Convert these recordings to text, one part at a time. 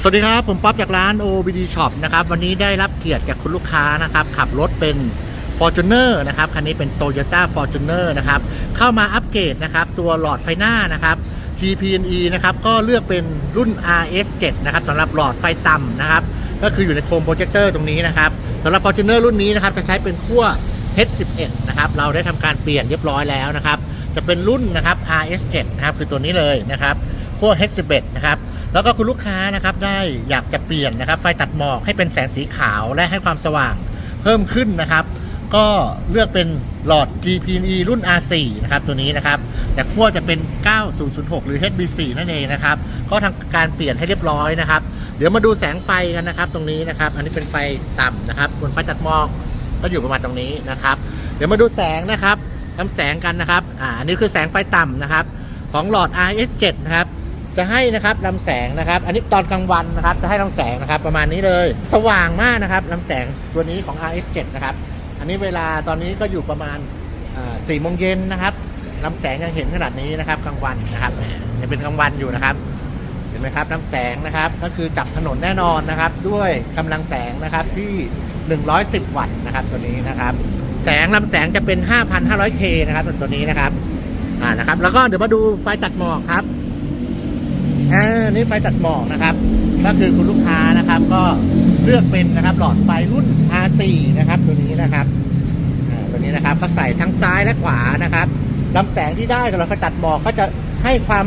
สวัสดีครับ ผมป๊อปจากร้าน OBD Shop นะครับวันนี้ได้รับเกียรติจากคุณลูกค้านะครับ ขับรถเป็น Fortuner นะครับ คันนี้เป็น Toyota Fortuner นะครับ เข้ามาอัปเกรดนะครับ ตัวหลอดไฟหน้านะครับ TPNE นะครับ ก็เลือกเป็นรุ่น RS7 นะครับสำหรับหลอดไฟต่ำนะครับ ก็คืออยู่ในโคมโปรเจคเตอร์ตรงนี้นะครับสำหรับ Fortuner รุ่นนี้นะครับ จะใช้เป็นขั้ว H11 นะครับ เราได้ทำการเปลี่ยนเรียบร้อยแล้วนะครับ จะเป็นรุ่นนะครับ RS7 นะครับ คือตัวนี้เลยนะครับขั้ว H11 นะครับ แล้วก็คุณลูกค้านะครับได้อยากจะเปลี่ยนนะครับ ไฟตัดหมอกให้เป็นแสงสีขาวและให้ความสว่างเพิ่มขึ้นนะครับ ก็เลือกเป็นหลอด GPE รุ่น R4 นะครับตัวนี้นะครับ แต่ขั้วจะเป็น 9006 หรือ HB4 นั่นเองนะครับ ก็ทำการเปลี่ยนให้เรียบร้อยนะครับ เดี๋ยวมาดูแสงไฟกันนะครับ ตรงนี้นะครับ อันนี้เป็นไฟต่ำนะครับส่วนไฟตัดหมอกก็อยู่ประมาณตรงนี้นะครับ เดี๋ยวมาดูแสงนะครับทำแสงกันนะครับ อ่าอันนี้คือแสงไฟต่ำนะครับ ของหลอด RS7 นะครับ จะให้นะครับลำแสงนะครับ อันนี้ตอนกลางวันนะครับ จะให้ลำแสงนะครับ ประมาณนี้เลย สว่างมากนะครับลำแสงตัวนี้ของ RS7 นะครับ อันนี้เวลาตอนนี้ก็อยู่ประมาณสี่โมงเย็นนะครับลำแสงยังเห็นขนาดนี้นะครับกลางวันนะครับยังเป็นกลางวันอยู่นะครับ เห็นไหมครับลำแสงนะครับ ก็คือจับถนนแน่นอนนะครับ ด้วยกำลังแสงนะครับที่ 110 วัตต์นะครับ ตัวนี้นะครับ แสงลำแสงจะเป็น 5,500K นะครับตัวนี้นะครับอ่านะครับ แล้วก็เดี๋ยวมาดูไฟตัดหมอกครับ อ่านี่ไฟตัดหมอกนะครับ ก็คือคุณลูกค้านะครับ ก็เลือกเป็นนะครับ หลอดไฟรุ่น R4 นะครับ ตัวนี้นะครับตัวนี้นะครับก็ใส่ทั้งซ้ายและขวานะครับลำแสงที่ได้สำหรับไฟตัดหมอกก็จะให้ความ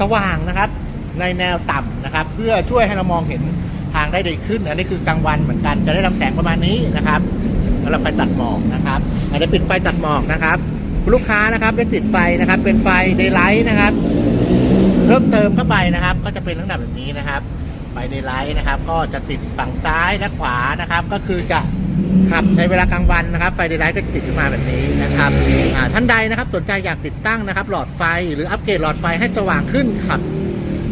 สว่างนะครับ ในแนวต่ำนะครับ เพื่อช่วยให้เรามองเห็นทางได้ดีขึ้น อันนี้คือกลางวันเหมือนกัน จะได้ลำแสงประมาณนี้นะครับสำหรับไฟตัดหมอกนะครับอันนี้ปิดไฟตัดหมอกนะครับคุณลูกค้านะครับได้ติดไฟนะครับ เป็นไฟเดย์ไลท์นะครับ เพิ่มเติมเข้าไปนะครับ ก็จะเป็นลักษณะแบบนี้นะครับไฟเดย์ไลท์นะครับ ก็จะติดฝั่งซ้ายและขวานะครับ ก็คือจะขับในเวลากลางวันนะครับไฟเดย์ไลท์ก็จะติดขึ้นมาแบบนี้นะครับท่านใดนะครับสนใจอยากติดตั้งนะครับ หลอดไฟหรืออัปเกรดหลอดไฟให้สว่างขึ้นขับ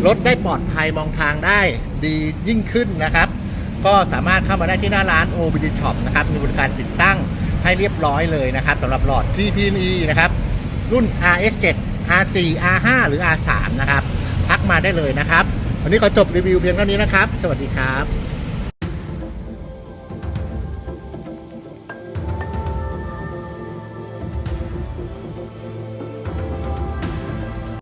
รถได้ปลอดภัยมองทางได้ดียิ่งขึ้นนะครับ ก็สามารถเข้ามาได้ที่หน้าร้าน OBD Shop นะครับมีบริการติดตั้งให้เรียบร้อยเลยนะครับสำหรับหลอด GPE นะครับรุ่น RS7 R4 R5 หรือ R3 นะครับทักมาได้เลยนะครับ วันนี้ขอจบรีวิวเพียงเท่านี้นะครับ สวัสดีครับ